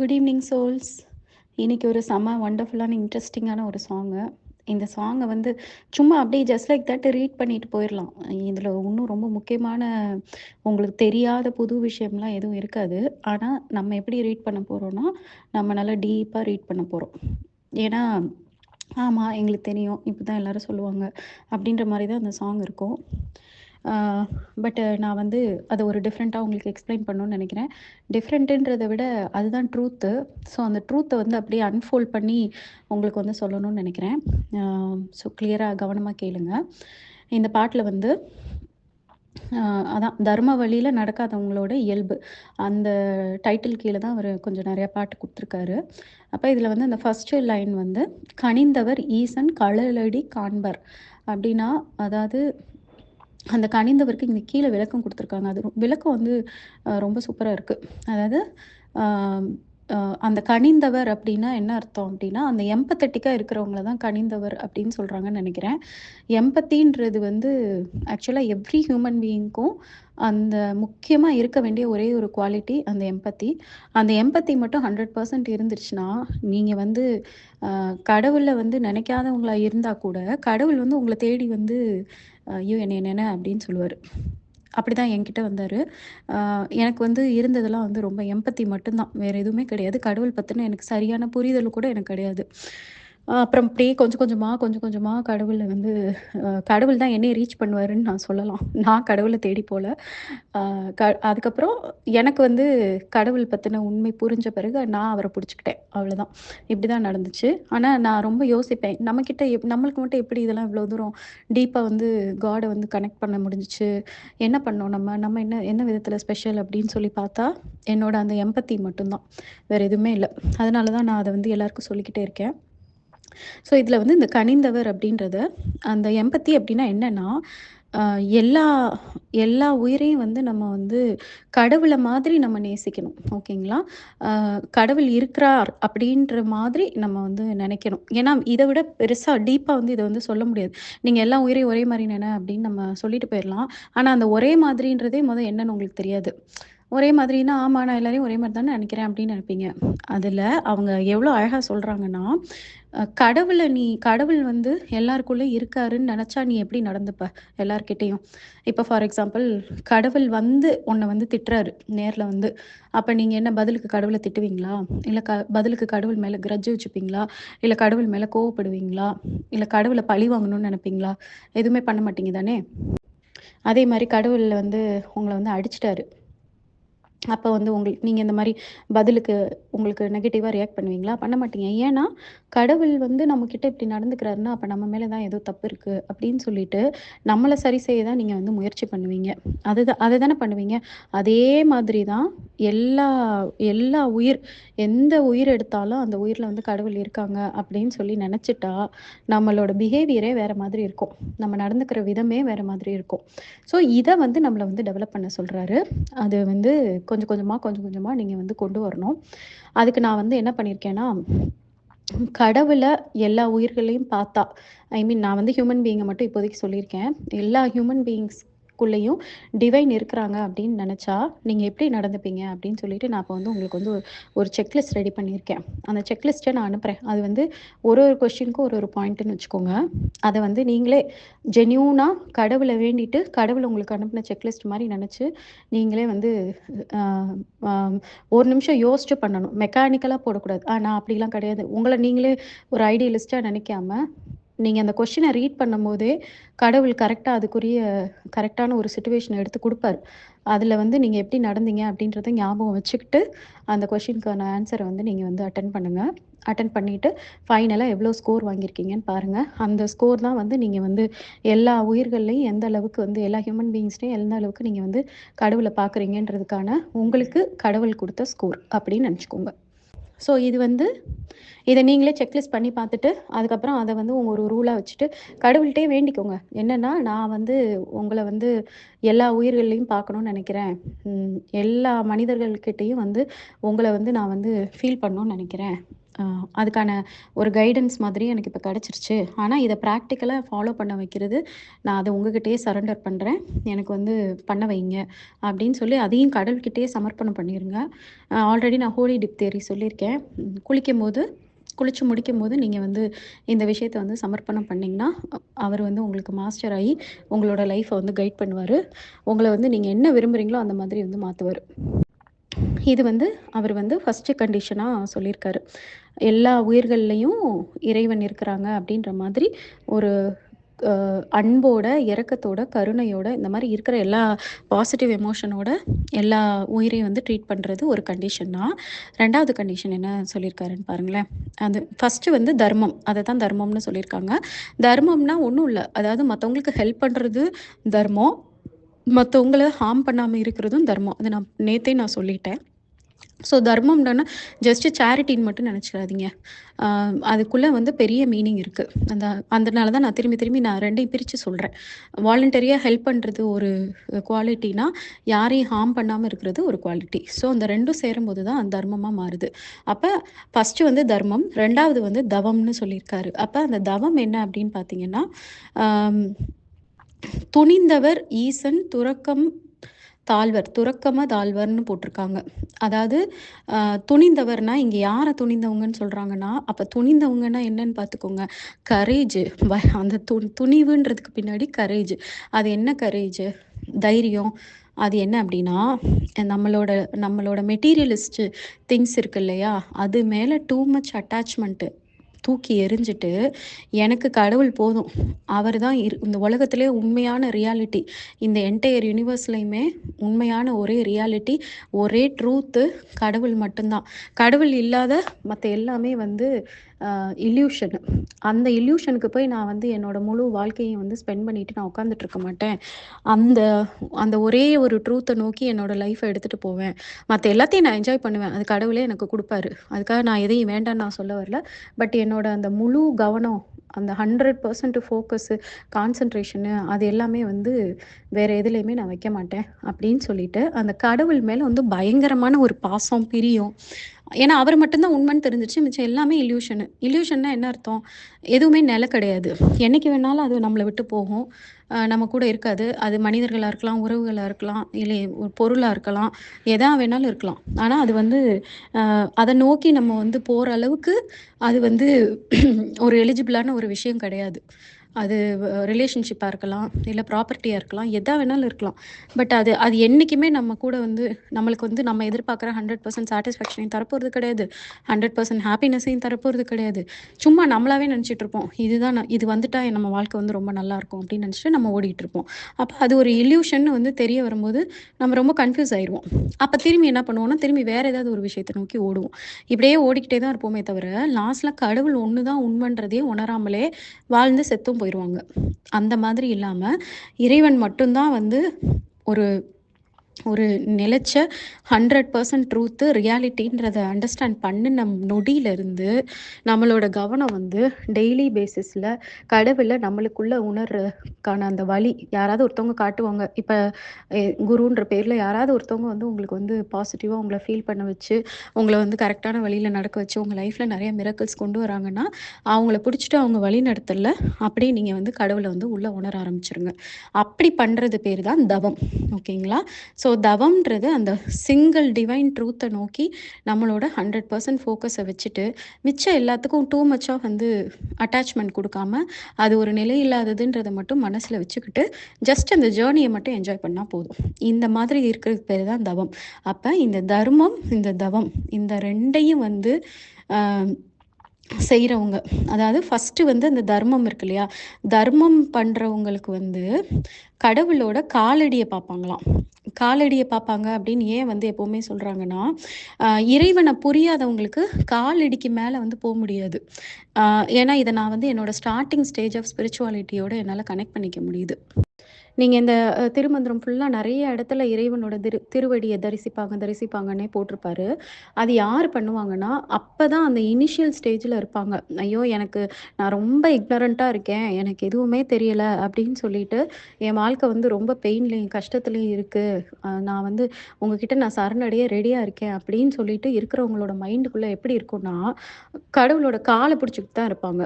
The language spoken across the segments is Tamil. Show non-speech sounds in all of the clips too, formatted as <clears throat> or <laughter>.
குட் ஈவினிங் சோல்ஸ் இன்னைக்கு ஒரு செம்ம வண்டர்ஃபுல்லான இன்ட்ரெஸ்டிங்கான ஒரு சாங்கு இந்த சாங்கை வந்து சும்மா அப்படியே ஜஸ்ட் லைக் தட் ரீட் பண்ணிட்டு போயிடலாம் இதில் இன்னும் ரொம்ப முக்கியமான உங்களுக்கு தெரியாத புது விஷயம்லாம் எதுவும் இருக்காது. ஆனால் நம்ம எப்படி ரீட் பண்ண போகிறோன்னா நம்ம நல்லா டீப்பாக ரீட் பண்ண போகிறோம் ஏன்னா ஆமாம் எங்களுக்கு தெரியும். இப்படி தான் எல்லாரும் சொல்லுவாங்க. அப்படின்ற மாதிரி தான் அந்த சாங் இருக்கும். பட் நான் வந்து அதை ஒரு டிஃப்ரெண்ட்டாக உங்களுக்கு எக்ஸ்பிளைன் பண்ணணும்னு நினைக்கிறேன். டிஃப்ரெண்ட்டுன்றதை விட அதுதான் ட்ரூத்து ஸோ அந்த ட்ரூத்தை வந்து அப்படியே அன்ஃபோல்ட் பண்ணி உங்களுக்கு வந்து சொல்லணும்னு நினைக்கிறேன். ஸோ கிளியராக கவனமாக கேளுங்க. இந்த பாட்டில் வந்து அதான் தர்ம வழியில் நடக்காதவங்களோட இயல்பு. அந்த டைட்டில் கீழே தான் அவர் கொஞ்சம் நிறையா பாட்டு கொடுத்துருக்காரு. அப்போ இதில் வந்து அந்த ஃபஸ்ட்டு லைன் வந்து கனிந்தவர் ஈசன் கழலடி காண்பர். அப்படின்னா அதாவது அந்த கணிந்தவருக்கு இங்கே கீழே விளக்கம் கொடுத்துருக்காங்க. அது விளக்கம் வந்து ரொம்ப சூப்பராக இருக்குது அதாவது அந்த கனிந்தவர் அப்படின்னா என்ன அர்த்தம் அப்படின்னா அந்த எம்பத்தட்டிக்காக இருக்கிறவங்கள தான் கனிந்தவர் அப்படின்னு சொல்கிறாங்கன்னு நினைக்கிறேன். எம்பத்தின்றது வந்து ஆக்சுவலாக எவ்ரி ஹியூமன் பீயிங்க்கும் அந்த முக்கியமாக இருக்க வேண்டிய ஒரே ஒரு குவாலிட்டி அந்த எம்பத்தி அந்த எம்பத்தி மட்டும் ஹண்ட்ரட் பர்சன்ட் இருந்துருச்சுன்னா நீங்கள் வந்து கடவுளில் வந்து நினைக்காதவங்களா இருந்தால் கூட கடவுள் வந்து உங்களை தேடி வந்து ஐயோ என்ன என்ன அப்படின்னு சொல்லுவார். அப்படி தான் என்கிட்ட வந்தார். எனக்கு வந்து இருந்ததெல்லாம் வந்து ரொம்ப எம்பத்தி மட்டும்தான். வேறு எதுவுமே கிடையாது. கடவுள் பற்றின எனக்கு சரியான புரிதல் கூட எனக்கு கிடையாது. அப்புறம் அப்படியே கொஞ்சம் கொஞ்சமாக கொஞ்சம் கொஞ்சமாக கடவுளை வந்து கடவுள் தான் என்னை ரீச் பண்ணுவாருன்னு நான் சொல்லலாம். நான் கடவுளை தேடி போல. க அதுக்கப்புறம் எனக்கு வந்து கடவுள் பற்றின உண்மை புரிஞ்ச பிறகு நான் அவரை பிடிச்சிக்கிட்டேன். அவ்வளோதான் இப்படி தான் நடந்துச்சு. ஆனால் நான் ரொம்ப யோசிப்பேன். நம்மக்கிட்ட எப் நம்மளுக்கு மட்டும் எப்படி இதெல்லாம் இவ்வளோ தூரம் டீப்பாக வந்து காடை வந்து கனெக்ட் பண்ண முடிஞ்சிச்சு? என்ன பண்ணோம் நம்ம? நம்ம என்ன என்ன விதத்தில் ஸ்பெஷல் அப்படின்னு சொல்லி பார்த்தா என்னோட அந்த எம்பத்தி மட்டும்தான். வேறு எதுவுமே இல்லை. அதனால தான் நான் அதை வந்து எல்லாருக்கும் சொல்லிக்கிட்டே இருக்கேன். ஸோ இதில் வந்து இந்த கனிந்தவர் அப்படின்றத அந்த எம்பத்தி அப்படின்னா என்னன்னா எல்லா எல்லா உயிரையும் வந்து நம்ம வந்து கடவுளை மாதிரி நம்ம நேசிக்கணும். ஓகேங்களா? கடவுள் இருக்கிறார் அப்படின்ற மாதிரி நம்ம வந்து நினைக்கணும். ஏன்னா இதை விட பெருசாக டீப்பாக வந்து இதை வந்து சொல்ல முடியாது. நீங்கள் எல்லா உயிரையும் ஒரே மாதிரி நினை அப்படின்னு நம்ம சொல்லிட்டு போயிடலாம். ஆனால் அந்த ஒரே மாதிரின்றதே முதல் என்னன்னு உங்களுக்கு தெரியாது. ஒரே மாதிரினா ஆமாம் நான் எல்லாரையும் ஒரே மாதிரி தானே நினைக்கிறேன் அப்படின்னு நினைப்பீங்க. அதில் அவங்க எவ்வளோ அழகாக சொல்கிறாங்கன்னா கடவுளை நீ கடவுள் வந்து எல்லாருக்குள்ளே இருக்காருன்னு நினச்சா நீ எப்படி நடந்துப்ப எல்லார்கிட்டேயும்? இப்போ ஃபார் எக்ஸாம்பிள் கடவுள் வந்து உன்னை வந்து திட்டுறாரு நேரில் வந்து. அப்போ நீங்கள் என்ன பதிலுக்கு கடவுளை திட்டுவீங்களா? இல்லை க பதிலுக்கு கடவுள் மேலே கிரஜ் வச்சுப்பீங்களா? இல்லை கடவுள் மேலே கோவப்படுவீங்களா? இல்லை கடவுளை பழி வாங்கணும்னு நினைப்பீங்களா? எதுவுமே பண்ண மாட்டீங்க தானே? அதே மாதிரி கடவுள் வந்து உங்களை வந்து அடிச்சிட்டாரு. அப்போ வந்து உங்களுக்கு நீங்கள் இந்த மாதிரி பதிலுக்கு உங்களுக்கு நெகட்டிவாக ரியாக்ட் பண்ணுவீங்களா? பண்ண மாட்டீங்க. ஏன்னா கடவுள் வந்து நம்மக்கிட்ட இப்படி நடந்துக்கிறாருன்னா அப்போ நம்ம மேலே தான் ஏதோ தப்பு இருக்குது அப்படின்னு சொல்லிட்டு நம்மளை சரி செய்ய தான் நீங்கள் வந்து முயற்சி பண்ணுவீங்க. அதுதான் அதை தானே பண்ணுவீங்க. அதே மாதிரி தான் எல்லா எல்லா உயிர் எந்த உயிர் எடுத்தாலும் அந்த உயிரில் வந்து கடவுள் இருக்காங்க அப்படின்னு சொல்லி நினச்சிட்டா நம்மளோட பிஹேவியரே வேறு மாதிரி இருக்கும். நம்ம நடந்துக்கிற விதமே வேறு மாதிரி இருக்கும். ஸோ இதை வந்து நம்மளை வந்து டெவலப் பண்ண சொல்கிறாரு அது வந்து கொஞ்சம் கொஞ்சமாக கொஞ்சம் கொஞ்சமாக நீங்கள் வந்து கொண்டு வரணும். அதுக்கு நான் வந்து என்ன பண்ணியிருக்கேன்னா கடவுளை எல்லா உயிர்களையும் பார்த்தா ஐ மீன் நான் வந்து ஹியூமன் பீயிங்கை மட்டும் இப்போதைக்கு சொல்லியிருக்கேன். எல்லா ஹியூமன் குள்ளேயும் டிவைன் இருக்கிறாங்க அப்படின்னு நினச்சா நீங்கள் எப்படி நடந்துப்பீங்க அப்படின்னு சொல்லிட்டு நான் இப்போ வந்து உங்களுக்கு வந்து ஒரு ஒரு செக்லிஸ்ட் ரெடி பண்ணியிருக்கேன். அந்த செக்லிஸ்ட்டை நான் அனுப்புகிறேன் அது வந்து ஒரு ஒரு கொஸ்டினுக்கும் ஒரு ஒரு பாயிண்ட்டுன்னு வச்சுக்கோங்க. அதை வந்து நீங்களே ஜென்யூனாக கடவுளை வேண்டிட்டு கடவுள் உங்களுக்கு அனுப்பின செக்லிஸ்ட் மாதிரி நினச்சி நீங்களே வந்து ஒரு நிமிஷம் யோசிச்சு பண்ணணும். மெக்கானிக்கலாக போடக்கூடாது. ஆ நான் அப்படிலாம் கிடையாது. உங்களை நீங்களே ஒரு ஐடியலிஸ்ட்டாக நினைக்காம நீங்கள் அந்த கொஷினை ரீட் பண்ணும்போதே கடவுள் கரெக்டாக அதுக்குரிய கரெக்டான ஒரு சுச்சுவேஷனை எடுத்து கொடுப்பாரு. அதில் வந்து நீங்கள் எப்படி நடந்தீங்க அப்படின்றத ஞாபகம் வச்சுக்கிட்டு அந்த கொஷினுக்கான ஆன்சரை வந்து நீங்கள் வந்து அட்டன் பண்ணுங்கள் அட்டன் பண்ணிவிட்டு ஃபைனலாக எவ்வளோ ஸ்கோர் வாங்கியிருக்கீங்கன்னு பாருங்கள் அந்த ஸ்கோர் தான் வந்து நீங்கள் வந்து எல்லா உயிர்கள்லையும் எந்த அளவுக்கு வந்து எல்லா ஹியூமன் பீயிங்ஸ்லையும் எந்த அளவுக்கு நீங்கள் வந்து கடவுளை பார்க்குறீங்கன்றதுக்கான உங்களுக்கு கடவுள் கொடுத்த ஸ்கோர் அப்படின்னு நினச்சிக்கோங்க. ஸோ இது வந்து இதை நீங்களே செக்லிஸ்ட் பண்ணி பார்த்துட்டு அதுக்கப்புறம் அதை வந்து உங்கள் ஒரு ரூலாக வச்சுட்டு கடவுள்கிட்டே வேண்டிக்கோங்க. என்னென்னா நான் வந்து உங்களை வந்து எல்லா உயிர்கள்லையும் பார்க்கணும்னு நினைக்கிறேன். எல்லா மனிதர்கள்கிட்டேயும் வந்து உங்களை வந்து நான் வந்து ஃபீல் பண்ணணும்னு நினைக்கிறேன். அதுக்கான ஒரு கைடன்ஸ் மாதிரி எனக்கு இப்போ கிடச்சிருச்சு. ஆனால் இதை ப்ராக்டிக்கலாக ஃபாலோ பண்ண வைக்கிறது நான் அதை உங்ககிட்டயே சரண்டர் பண்ணுறேன் எனக்கு வந்து பண்ண வைங்க. அப்படின்னு சொல்லி அதையும் கடல்கிட்டேயே சமர்ப்பணம் பண்ணிடுங்க ஆல்ரெடி நான் ஹோலி டிப் தேரி சொல்லியிருக்கேன். குளிக்கும் போது குளித்து முடிக்கும் போது நீங்கள் வந்து இந்த விஷயத்த வந்து சமர்ப்பணம் பண்ணிங்கன்னா அவர் வந்து உங்களுக்கு மாஸ்டர் ஆகி உங்களோட லைஃப்பை வந்து கைட் பண்ணுவார். உங்களை வந்து நீங்கள் என்ன விரும்புகிறீங்களோ அந்த மாதிரி வந்து மாற்றுவார் இது வந்து அவர் வந்து ஃபஸ்ட்டு கண்டிஷனாக சொல்லியிருக்காரு. எல்லா உயிர்கள்லேயும் இறைவன் இருக்கிறாங்க அப்படின்ற மாதிரி ஒரு அன்போட இறக்கத்தோட கருணையோட இந்த மாதிரி இருக்கிற எல்லா பாசிட்டிவ் எமோஷனோட எல்லா உயிரையும் வந்து ட்ரீட் பண்ணுறது ஒரு கண்டிஷன் தான் ரெண்டாவது கண்டிஷன் என்ன சொல்லியிருக்காருன்னு பாருங்களேன். அது ஃபஸ்ட்டு வந்து தர்மம். அதை தான் தர்மம்னு சொல்லியிருக்காங்க. தர்மம்னா ஒன்றும் இல்லை. அதாவது மற்றவங்களுக்கு ஹெல்ப் பண்ணுறது தர்மம். மற்றவங்கள ஹார்ம் பண்ணாமல் இருக்கிறதும் தர்மம். அதை நான் நேற்றே நான் சொல்லிட்டேன். ஸோ தர்மம்னா ஜஸ்ட்டு சேரிட்டின்னு மட்டும் நினச்சிடாதீங்க அதுக்குள்ளே வந்து பெரிய மீனிங் இருக்குது அந்த அதனால தான் நான் திரும்பி திரும்பி நான் ரெண்டையும் பிரித்து சொல்கிறேன் வாலண்டரியாக ஹெல்ப் பண்ணுறது ஒரு குவாலிட்டினா யாரையும் ஹார்ம் பண்ணாமல் இருக்கிறது ஒரு குவாலிட்டி ஸோ அந்த ரெண்டும் சேரும்போது தான் அந்த தர்மமாக மாறுது. அப்போ ஃபஸ்ட்டு வந்து தர்மம் ரெண்டாவது வந்து தவம்னு சொல்லியிருக்காரு. அப்போ அந்த தவம் என்ன அப்படின்னு பார்த்தீங்கன்னா துணிந்தவர் ஈசன் துறக்கம் தாழ்வர் துறக்கம தாழ்வர்னு போட்டிருக்காங்க. அதாவது துணிந்தவர்னா இங்கே யாரை துணிந்தவங்கன்னு சொல்கிறாங்கன்னா அப்போ துணிந்தவங்கன்னா என்னன்னு பார்த்துக்கோங்க. கரேஜ் அந்த து துணிவுன்றதுக்கு பின்னாடி கரேஜ் அது என்ன கரேஜ் தைரியம். அது என்ன அப்படின்னா நம்மளோட நம்மளோட மெட்டீரியலிஸ்ட்டு திங்ஸ் இருக்கு இல்லையா? அது மேலே டூ மச் அட்டாச்மெண்ட்டு தூக்கி எரிஞ்சிட்டு எனக்கு கடவுள் போதும். அவர் தான் இரு இந்த உலகத்திலே உண்மையான ரியாலிட்டி இந்த என்டையர் யூனிவர்ஸ்லையுமே உண்மையான ஒரே ரியாலிட்டி ஒரே ட்ரூத்து கடவுள் மட்டும்தான். கடவுள் இல்லாத மற்ற எல்லாமே வந்து இல்யூஷன் அந்த இல்யூஷனுக்கு போய் நான் வந்து என்னோட முழு வாழ்க்கையை வந்து ஸ்பெண்ட் பண்ணிட்டு நான் உட்காந்துட்டு இருக்க மாட்டேன். அந்த அந்த ஒரே ஒரு ட்ரூத்தை நோக்கி என்னோட லைஃப்பை எடுத்துகிட்டு போவேன். மற்ற எல்லாத்தையும் நான் என்ஜாய் பண்ணுவேன். அது கடவுளே எனக்கு கொடுப்பாரு. அதுக்காக நான் எதையும் வேண்டாம்னு நான் சொல்ல வரல. பட் என்னோட அந்த முழு கவனம் அந்த ஹண்ட்ரட் பர்சன்ட் ஃபோக்கஸு கான்சன்ட்ரேஷனு அது எல்லாமே வந்து வேறு எதுலேயுமே நான் வைக்க மாட்டேன் அப்படின்னு சொல்லிட்டு அந்த கடவுள் மேலே வந்து பயங்கரமான ஒரு பாசம் பிரியும். ஏன்னா அவர் மட்டும்தான் உண்மைன்னு தெரிஞ்சிச்சு மிச்சம் எல்லாமே இல்யூஷனு இல்யூஷன்னா என்ன அர்த்தம்? எதுவுமே நில கிடையாது. என்றைக்கு வேணாலும் அது நம்மளை விட்டு போகும். நம்ம கூட இருக்காது. அது மனிதர்களாக இருக்கலாம் உறவுகளாக இருக்கலாம் இல்லை ஒரு பொருளாக இருக்கலாம் எதா வேணாலும் இருக்கலாம். ஆனால் அது வந்து அதை நோக்கி நம்ம வந்து போகிற அளவுக்கு அது வந்து <clears throat> ஒரு எலிஜிபிளான ஒரு விஷயம் கிடையாது. அது ரிலேஷன்ஷிப்பாக இருக்கலாம் இல்லை ப்ராப்பர்ட்டியாக இருக்கலாம் எதாக வேணாலும் இருக்கலாம். பட் அது அது என்றைக்குமே நம்ம கூட வந்து நம்மளுக்கு வந்து நம்ம எதிர்பார்க்குற ஹண்ட்ரட் பர்சன்ட் சாட்டிஸ்ஃபேக்ஷனையும் தரப்போகிறது கிடையாது. ஹண்ட்ரட் பர்சன்ட் ஹாப்பினஸையும் தரப்போகிறது கிடையாது. சும்மா நம்மளாவே நினச்சிட்டு இருப்போம். இதுதான் இது வந்துட்டா நம்ம வாழ்க்கை வந்து ரொம்ப நல்லாயிருக்கும் அப்படின்னு நினச்சிட்டு நம்ம ஓடிட்டு இருப்போம். அப்போ அது ஒரு இல்யூஷன் வந்து தெரிய வரும்போது நம்ம ரொம்ப கன்ஃபியூஸ் ஆயிடுவோம் அப்போ திரும்பி என்ன பண்ணுவோம்னா திரும்பி வேறு ஏதாவது ஒரு விஷயத்தை நோக்கி ஓடுவோம். இப்படியே ஓடிக்கிட்டே தான் இருப்போமே தவிர லாஸ்ட்டில் கடவுள் ஒன்று தான் உண்மைன்றதே உணராமலே வாழ்ந்து செத்தும் போயிடுவாங்க அந்த மாதிரி இல்லாமல் இறைவன் மட்டும்தான் வந்து ஒரு ஒரு நிலச்ச ஹண்ட்ரட் பர்சன்ட் ட்ரூத்து ரியாலிட்டின்றதை அண்டர்ஸ்டாண்ட் பண்ணின நொடியிலிருந்து நம்மளோட கவனம் வந்து டெய்லி பேசிஸில் கடவுளை நம்மளுக்குள்ளே உணர்றதுக்கான அந்த வழி யாராவது ஒருத்தவங்க காட்டுவாங்க. இப்போ குருன்ற பேரில் யாராவது ஒருத்தவங்க வந்து உங்களுக்கு வந்து பாசிட்டிவாக உங்களை ஃபீல் பண்ண வச்சு உங்களை வந்து கரெக்டான வழியில் நடக்க வச்சு உங்கள் லைஃப்பில் நிறைய மிரக்கல்ஸ் கொண்டு வராங்கன்னா அவங்கள பிடிச்சிட்டு அவங்க வழி நடத்தல அப்படியே நீங்கள் வந்து கடவுளை வந்து உள்ளே உணர ஆரம்பிச்சிருங்க. அப்படி பண்ணுறது பேர் தான் தவம். ஓகேங்களா? ஸோ ஸோ தவம்ன்றது அந்த சிங்கிள் டிவைன் ட்ரூத்தை நோக்கி நம்மளோட ஹண்ட்ரட் பர்சன்ட் ஃபோக்கஸை வச்சுட்டு மிச்சம் எல்லாத்துக்கும் டூ மச்சாக வந்து அட்டாச்மெண்ட் கொடுக்காம அது ஒரு நிலை இல்லாததுன்றதை மட்டும் மனசில் வச்சுக்கிட்டு ஜஸ்ட் அந்த ஜேர்னியை மட்டும் என்ஜாய் பண்ணால் போதும். இந்த மாதிரி இருக்கிறது பேர் தான் தவம். அப்போ இந்த தர்மம் இந்த தவம் இந்த ரெண்டையும் வந்து செய்கிறவங்க அதாவது ஃபஸ்ட்டு வந்து அந்த தர்மம் இருக்கு இல்லையா தர்மம் பண்ணுறவங்களுக்கு வந்து கடவுளோட காலடியை பார்ப்பாங்களாம் காலடியை பார்ப்பாங்க அப்படின்னு ஏன் வந்து எப்போவுமே சொல்கிறாங்கன்னா இறைவனை புரியாதவங்களுக்கு காலடிக்கு மேலே வந்து போக முடியாது. ஏன்னா இதை நான் வந்து என்னோட ஸ்டார்டிங் ஸ்டேஜ் ஆஃப் ஸ்பிரிச்சுவாலிட்டியோட என்னால் கனெக்ட் பண்ணிக்க முடியுது. நீங்கள் இந்த திருமந்திரம் ஃபுல்லாக நிறைய இடத்துல இறைவனோட திரு திருவடியை தரிசிப்பாங்க தரிசிப்பாங்கன்னே போட்டிருப்பாரு. அது யார் பண்ணுவாங்கன்னா அப்போ தான் அந்த இனிஷியல் ஸ்டேஜில் இருப்பாங்க. ஐயோ எனக்கு நான் ரொம்ப இக்னரண்ட்டாக இருக்கேன் எனக்கு எதுவுமே தெரியலை அப்படின்னு சொல்லிட்டு என் வாழ்க்கை வந்து ரொம்ப பெயின்லேயும் கஷ்டத்துலேயும் இருக்குது நான் வந்து உங்ககிட்ட நான் சரணடைய ரெடியாக இருக்கேன் அப்படின்னு சொல்லிட்டு இருக்கிறவங்களோட மைண்டுக்குள்ளே எப்படி இருக்கும்னா கடவுளோட காலை பிடிச்சிக்கிட்டு தான் இருப்பாங்க.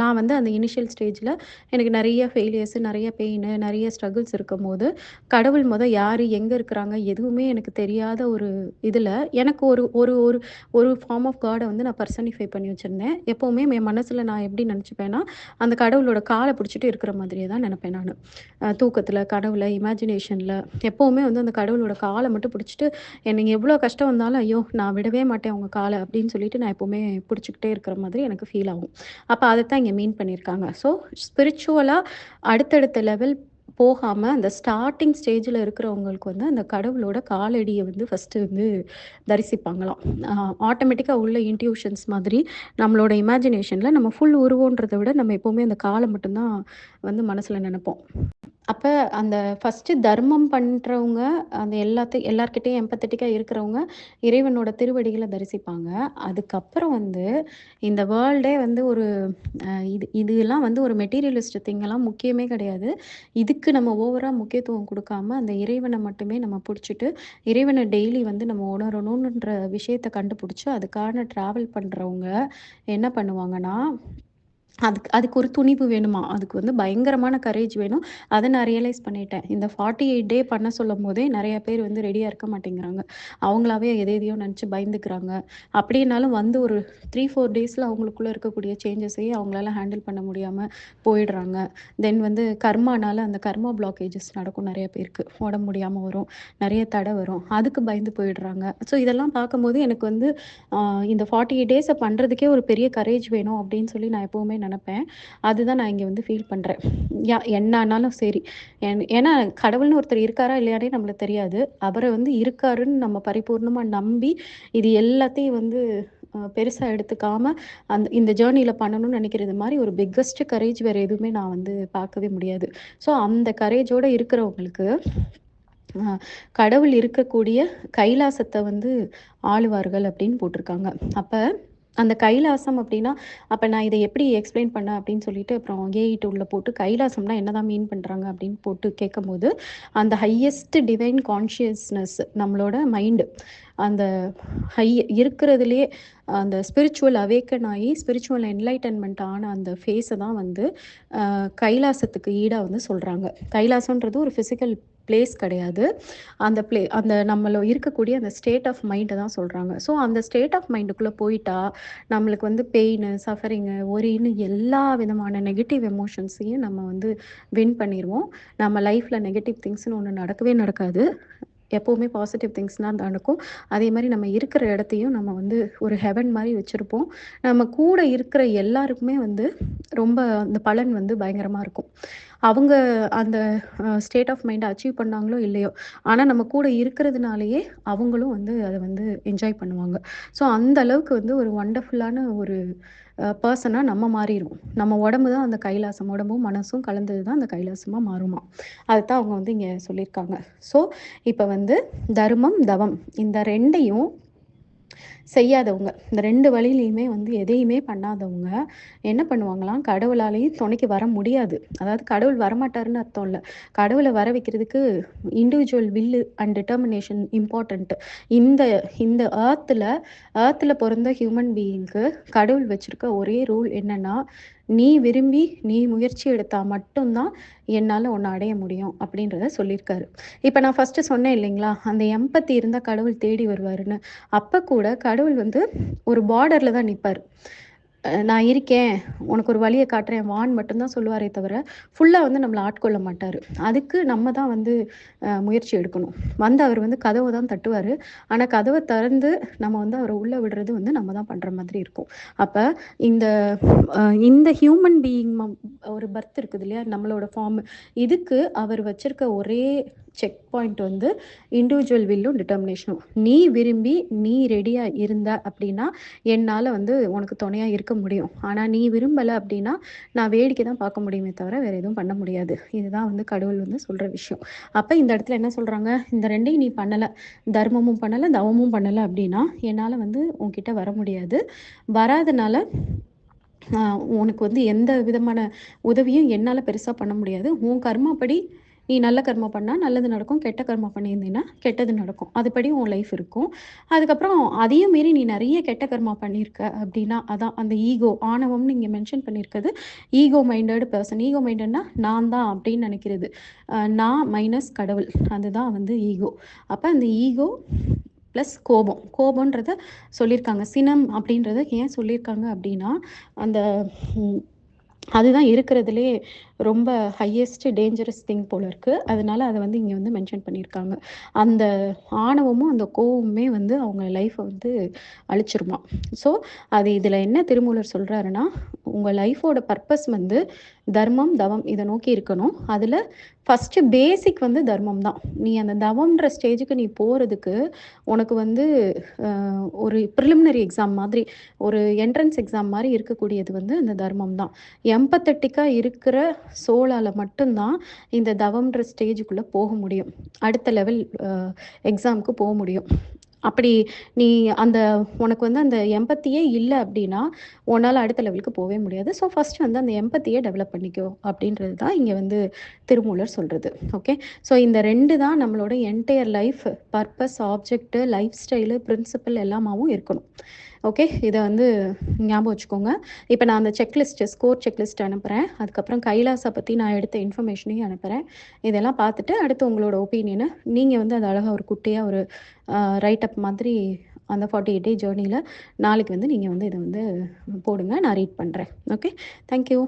நான் வந்து அந்த இனிஷியல் ஸ்டேஜில் எனக்கு நிறைய ஃபெயிலியர்ஸ் நிறைய பெயின் நிறைய ஸ்ட்ரகிள்ஸ் இருக்கும் போது கடவுள் மொதல் யார் எங்கே இருக்கிறாங்க எதுவுமே எனக்கு தெரியாத ஒரு இதில் எனக்கு ஒரு ஒரு ஒரு ஒரு ஃபார்ம் ஆஃப் காடை வந்து நான் பர்சனிஃபை பண்ணி வச்சுருந்தேன். எப்போவுமே என் மனசில் நான் எப்படி நினச்சிப்பேன்னா அந்த கடவுளோட காலை பிடிச்சிட்டு இருக்கிற மாதிரியே தான் நினப்பேன் நான். தூக்கத்தில் கடவுளை இமேஜினேஷனில் எப்போவுமே வந்து அந்த கடவுளோட காலை மட்டும் பிடிச்சிட்டு எனக்கு எவ்வளோ கஷ்டம் வந்தாலும் ஐயோ நான் விடவே மாட்டேன் அவங்க காலை அப்படின்னு சொல்லிட்டு நான் எப்போவுமே பிடிச்சிக்கிட்டே இருக்கிற மாதிரி எனக்கு ஃபீல் ஆகும். அப்போ அதை தான் இங்கே மீன் பண்ணியிருக்காங்க. ஸோ ஸ்பிரிச்சுவலாக அடுத்தடுத்த லெவல் போகாமல் அந்த ஸ்டார்டிங் ஸ்டேஜில் இருக்கிறவங்களுக்கு வந்து அந்த கடவுளோட காலடியை வந்து ஃபஸ்ட்டு வந்து தரிசிப்பாங்களாம். ஆட்டோமேட்டிக்காக உள்ள இன்ட்யூஷன்ஸ் மாதிரி நம்மளோட இமேஜினேஷனில் நம்ம ஃபுல் உருவோன்றதை விட நம்ம எப்போவுமே அந்த காலை மட்டும்தான் வந்து மனசில் நினைப்போம். அப்போ அந்த ஃபஸ்ட்டு தர்மம் பண்ணுறவங்க அந்த எல்லாத்தையும் எல்லார்கிட்டையும் எம்பத்தட்டிக்காக இருக்கிறவங்க இறைவனோட திருவடிகளை தரிசிப்பாங்க. அதுக்கப்புறம் வந்து இந்த வேர்ல்டே வந்து ஒரு இது இதெல்லாம் வந்து ஒரு மெட்டீரியலிஸ்ட் திங்கெல்லாம் முக்கியமே கிடையாது. இதுக்கு நம்ம ஓவராக முக்கியத்துவம் கொடுக்காம அந்த இறைவனை மட்டுமே நம்ம பிடிச்சிட்டு இறைவனை டெய்லி வந்து நம்ம உணரணுன்ற விஷயத்தை கண்டுபிடிச்சி அதுக்கான ட்ராவல் பண்ணுறவங்க என்ன பண்ணுவாங்கன்னா அதுக்கு அதுக்கு ஒரு துணிவு வேணுமா? அதுக்கு வந்து பயங்கரமான கரேஜ் வேணும். அதை நான் ரியலைஸ் பண்ணிட்டேன். இந்த ஃபார்ட்டி எயிட் டே பண்ண சொல்லும் போதே நிறைய பேர் வந்து ரெடியாக இருக்க மாட்டேங்கிறாங்க. அவங்களாவே எதை எதையோ நினச்சி பயந்துக்கிறாங்க. அப்படின்னாலும் வந்து ஒரு த்ரீ ஃபோர் டேஸில் அவங்களுக்குள்ளே இருக்கக்கூடிய சேஞ்சஸையும் அவங்களால ஹேண்டில் பண்ண முடியாமல் போயிடுறாங்க. தென் வந்து கர்மானால அந்த கர்மா பிளாக்கேஜஸ் நடக்கும் நிறைய பேருக்கு. உடம்பு முடியாமல் வரும். நிறைய தடை வரும். அதுக்கு பயந்து போயிடுறாங்க. ஸோ இதெல்லாம் பார்க்கும்போது எனக்கு வந்து இந்த ஃபார்ட்டி எயிட் டேஸை பண்ணுறதுக்கே ஒரு பெரிய கரேஜ் வேணும் அப்படின்னு சொல்லி நான் எப்போவுமே நினப்பேன். அதுதான் நான் இங்கே வந்து ஃபீல் பண்ணுறேன் யா என்ன சரி. ஏன்னா கடவுள்னு ஒருத்தர் இருக்காரா இல்லையானே நம்மளுக்கு தெரியாது. அவரை வந்து இருக்காருன்னு நம்ம பரிபூர்ணமாக நம்பி இது எல்லாத்தையும் வந்து பெருசாக எடுத்துக்காம அந்த இந்த ஜேர்னியில் பண்ணணும்னு நினைக்கிறது மாதிரி ஒரு பிக்கஸ்ட் கரேஜ் வேறு எதுவுமே நான் வந்து பார்க்கவே முடியாது. ஸோ அந்த கரேஜோடு இருக்கிறவங்களுக்கு கடவுள் இருக்கக்கூடிய கைலாசத்தை வந்து ஆளுவார்கள் அப்படின்னு போட்டிருக்காங்க. அப்போ அந்த கைலாசம் அப்படின்னா அப்போ நான் இதை எப்படி எக்ஸ்பிளைன் பண்ண அப்படின்னு சொல்லிட்டு அப்புறம் ஏஇட்டு உள்ளே போட்டு கைலாசம்னா என்னதான் மீன் பண்ணுறாங்க அப்படின்னு போட்டு கேட்கும்போது அந்த ஹையஸ்ட் டிவைன் கான்ஷியஸ்னஸ் நம்மளோட மைண்டு அந்த ஹை இருக்கிறதுலே அந்த ஸ்பிரிச்சுவல் அவேக்கன் ஆகி ஸ்பிரிச்சுவல் என்லைட்டன்மெண்ட் ஆன அந்த ஃபேஸை தான் வந்து கைலாசத்துக்கு ஈடாக வந்து சொல்கிறாங்க கைலாசன்றது ஒரு ஃபிசிக்கல் பிளேஸ் கிடையாது. அந்த பிளே அந்த நம்மள இருக்கக்கூடிய அந்த ஸ்டேட் ஆஃப் மைண்டை தான் சொல்கிறாங்க ஸோ அந்த ஸ்டேட் ஆஃப் மைண்டுக்குள்ளே போயிட்டா நம்மளுக்கு வந்து பெயின் சஃபரிங்கு ஒரின்னு எல்லா விதமான நெகட்டிவ் எமோஷன்ஸையும் நம்ம வந்து வின் பண்ணிடுவோம் நம்ம லைஃப்பில் நெகட்டிவ் திங்ஸ்னு ஒன்று நடக்கவே நடக்காது. எப்போவுமே பாசிட்டிவ் திங்ஸ்னால் தான் நடக்கும். அதே மாதிரி நம்ம இருக்கிற இடத்தையும் நம்ம வந்து ஒரு ஹெவன் மாதிரி வச்சுருப்போம். நம்ம கூட இருக்கிற எல்லாருக்குமே வந்து ரொம்ப அந்த பலன் வந்து பயங்கரமாக இருக்கும். அவங்க அந்த ஸ்டேட் ஆஃப் மைண்டை அச்சீவ் பண்ணாங்களோ இல்லையோ. ஆனால் நம்ம கூட இருக்கிறதுனாலயே அவங்களும் வந்து அதை வந்து என்ஜாய் பண்ணுவாங்க. ஸோ அந்த அளவுக்கு வந்து ஒரு ஒண்டர்ஃபுல்லான ஒரு பர்சனாக நம்ம மாறிடும் நம்ம உடம்பு தான் அந்த கைலாசம். உடம்பும் மனசும் கலந்தது தான் அந்த கைலாசமாக மாறுமா. அதுதான் அவங்க வந்து இங்கே சொல்லியிருக்காங்க. ஸோ இப்போ வந்து தர்மம் தவம் இந்த ரெண்டையும் செய்யாதவங்க. இந்த ரெண்டு வழியிலையுமே வந்து எதையுமே பண்ணாதவங்க என்ன பண்ணுவாங்களாம்? கடவுளாலையும் துணைக்கு வர முடியாது. அதாவது கடவுள் வரமாட்டாருன்னு அர்த்தம் இல்லை. கடவுளை வர வைக்கிறதுக்கு இண்டிவிஜுவல் வில்லு அண்ட் டிட்டர்மினேஷன் இம்பார்ட்டண்ட் இந்த இந்த ஏர்த்தில் ஏர்த்தில் பிறந்த ஹியூமன் பீயிங்க்கு கடவுள் வச்சுருக்க ஒரே ரூல் என்னென்னா நீ விரும்பி நீ முயற்சி எடுத்தால் மட்டும்தான் என்னால் ஒன்று அடைய முடியும் அப்படின்றத சொல்லியிருக்காரு. இப்போ நான் ஃபஸ்ட்டு சொன்னேன் இல்லைங்களா அந்த எம்பத்தி இருந்தால் கடவுள் தேடி வருவாருன்னு. அப்போ கூட கடவுள் வந்து ஒரு பார்டரில் தான் நிற்பார் நான் இருக்கேன். உனக்கு ஒரு வழியை காட்டுறேன். வான் மட்டும்தான் சொல்லுவாரே தவிர ஃபுல்லாக வந்து நம்மளை ஆட்கொள்ள மாட்டார். அதுக்கு நம்ம தான் வந்து முயற்சி எடுக்கணும். வந்து அவர் வந்து கதவை தான் தட்டுவார். ஆனால் கதவை திறந்து நம்ம வந்து அவரை உள்ளே விடுறது வந்து நம்ம தான் பண்ணுற மாதிரி இருக்கும். அப்போ இந்த இந்த ஹியூமன் பீயிங் ஒரு பர்த் இருக்குது இல்லையா? நம்மளோட ஃபார்ம் இதுக்கு அவர் வச்சிருக்க ஒரே செக் பாயிண்ட் வந்து இண்டிவிஜுவல் வில்லும் டிட்டர்மினேஷனும் நீ விரும்பி நீ ரெடியாக இருந்த அப்படின்னா என்னால் வந்து உனக்கு துணையாக இருக்க முடியும். ஆனால் நீ விரும்பலை அப்படின்னா நான் வேடிக்கை தான் பார்க்க முடியுமே தவிர வேறு எதுவும் பண்ண முடியாது. இதுதான் வந்து கடவுள் வந்து சொல்கிற விஷயம். அப்போ இந்த இடத்துல என்ன சொல்கிறாங்க இந்த ரெண்டையும் நீ பண்ணலை தர்மமும் பண்ணலை தவமும் பண்ணலை அப்படின்னா என்னால் வந்து உன்கிட்ட வர முடியாது. வராதனால உனக்கு வந்து எந்த விதமான உதவியும் என்னால் பெருசாக பண்ண முடியாது. உன் கர்மாப்படி நீ நல்ல கர்மா பண்ணால் நல்லது நடக்கும் கெட்ட கர்மா பண்ணியிருந்தீங்கன்னா கெட்டது நடக்கும். அதுபடி உன் லைஃப் இருக்கும். அதுக்கப்புறம் அதையும் மீறி நீ நிறைய கெட்ட கர்மா பண்ணியிருக்க அப்படின்னா அதான் அந்த ஈகோ ஆணவம்னு இங்கே மென்ஷன் பண்ணியிருக்கிறது ஈகோ மைண்டட் பர்சன் ஈகோ மைண்டட்னா நான் தான் அப்படின்னு நினைக்கிறது. நான் மைனஸ் கடவுள். அதுதான் வந்து ஈகோ அப்போ அந்த ஈகோ ப்ளஸ் கோபம். கோபன்றத சொல்லியிருக்காங்க. சினம் அப்படின்றத ஏன் சொல்லியிருக்காங்க அப்படின்னா அந்த அதுதான் இருக்கிறதுலே ரொம்ப ஹையஸ்ட் டேஞ்சரஸ் திங் போல இருக்குது அதனால அதை வந்து இங்கே வந்து மென்ஷன் பண்ணியிருக்காங்க. அந்த ஆணவமும் அந்த கோவமுமே வந்து அவங்க லைஃப்பை வந்து அழிச்சிருமா. ஸோ அது இதில் என்ன திருமூலர் சொல்கிறாருன்னா உங்கள் லைஃபோட பர்பஸ் வந்து தர்மம் தவம் இதை நோக்கி இருக்கணும். அதில் ஃபஸ்ட்டு பேசிக் வந்து தர்மம் தான். நீ அந்த தவம்ன்ற ஸ்டேஜுக்கு நீ போகிறதுக்கு உனக்கு வந்து ஒரு ப்ரிலிமினரி எக்ஸாம் மாதிரி ஒரு என்ட்ரன்ஸ் எக்ஸாம் மாதிரி இருக்கக்கூடியது வந்து அந்த தர்மம் தான். எம்பத்தட்டிக்காக இருக்கிற சோலால் மட்டும்தான் இந்த தவம்ன்ற ஸ்டேஜுக்குள்ளே போக முடியும். அடுத்த லெவல் எக்ஸாமுக்கு போக முடியும். அப்படி நீ அந்த உனக்கு வந்து அந்த எம்பத்தியே இல்லை அப்படின்னா உன்னால் அடுத்த லெவலுக்கு போகவே முடியாது. ஸோ ஃபஸ்ட்டு வந்து அந்த எம்பத்தியை டெவலப் பண்ணிக்கோ அப்படின்றது தான் இங்கே வந்து திருமூலர் சொல்கிறது ஓகே ஸோ இந்த ரெண்டு தான் நம்மளோட entire life purpose object life style principle எல்லாமாவும் இருக்கணும். ஓகே இதை வந்து ஞாபகம் வச்சுக்கோங்க. இப்போ நான் அந்த செக்லிஸ்ட்டு ஸ்கோர் செக்லிஸ்ட் அனுப்புகிறேன் அதுக்கப்புறம் கைலாசை பற்றி நான் எடுத்த இன்ஃபர்மேஷனையும் அனுப்புகிறேன் இதெல்லாம் பார்த்துட்டு அடுத்து உங்களோட ஒப்பீனியனை நீங்கள் வந்து அது அழகாக ஒரு குட்டியாக ஒரு ரைட் அப் மாதிரி அந்த ஃபார்ட்டி எயிட் டே ஜேர்னியில் நாளைக்கு வந்து நீங்கள் வந்து இதை வந்து போடுங்க. நான் ரீட் பண்ணுறேன் ஓகே தேங்க்யூ